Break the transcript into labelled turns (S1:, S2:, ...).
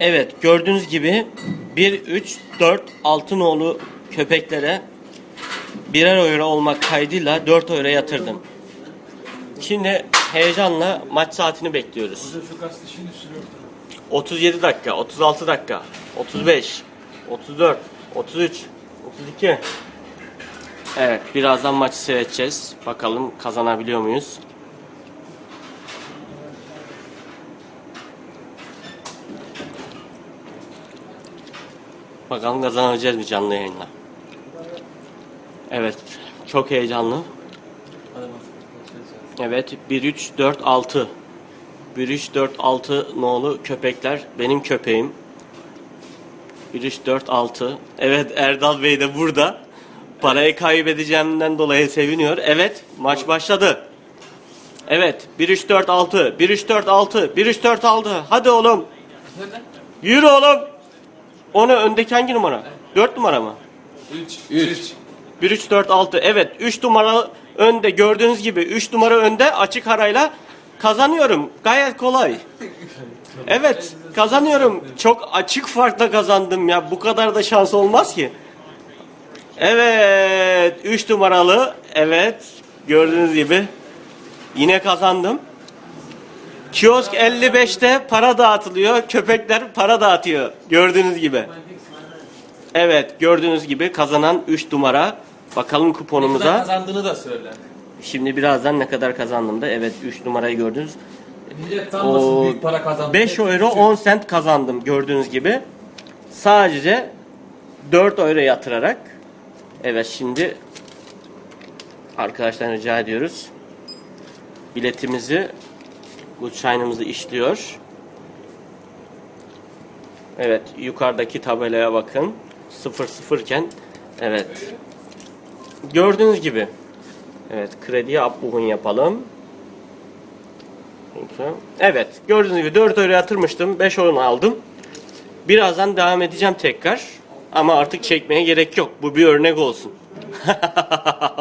S1: Evet gördüğünüz gibi 1, 3, 4, 6 nolu köpeklere birer euro olmak kaydıyla 4 euro yatırdım. Şimdi heyecanla maç saatini bekliyoruz. 37 dakika, 36 dakika, 35, 34, 33, 32. Evet birazdan maçı seyredeceğiz. Bakalım kazanabiliyor muyuz? Bakalım kazanabileceğiz mi canlı yayınla. Evet çok heyecanlı. Evet 1 3 4 6 1 3 4 6 nolu köpekler benim köpeğim. 1 3 4 6 Evet Erdal Bey de burada. Parayı kaybedeceğimden dolayı seviniyor. Evet maç başladı. Evet 1 3 4 6 1 3 4 6 1 3 4 6 Hadi oğlum. Yürü oğlum. Onu öndeki hangi numara? 4 numara mı?
S2: 3. 3.
S1: 1 3 4 6. Evet 3 numara önde gördüğünüz gibi 3 numara önde açık arayla kazanıyorum. Gayet kolay. Evet kazanıyorum. Çok açık farkla kazandım ya. Bu kadar da şans olmaz ki. Evet 3 numaralı. Evet gördüğünüz gibi yine kazandım. Kiosk 55'te para dağıtılıyor. Köpekler para dağıtıyor. Gördüğünüz gibi. Evet gördüğünüz gibi kazanan 3 numara. Bakalım
S2: Ne kadar
S1: kuponumuza.
S2: kazandığını da söyle.
S1: Şimdi birazdan ne kadar kazandım da. Evet 3 numarayı gördünüz.
S2: Millet sanmasın büyük para kazandı.
S1: 5 euro 10 sent kazandım gördüğünüz gibi. Sadece 4 euro yatırarak. Evet şimdi arkadaşlar rica ediyoruz. Biletimizi Gutschein'ımızı işliyor. Evet yukarıdaki tabelaya bakın. 0 iken evet. Gördüğünüz gibi. Evet krediye abbuhun yapalım. Evet gördüğünüz gibi 4 euro yatırmıştım. 5 oyun aldım. Birazdan devam edeceğim tekrar. Ama artık çekmeye gerek yok. Bu bir örnek olsun.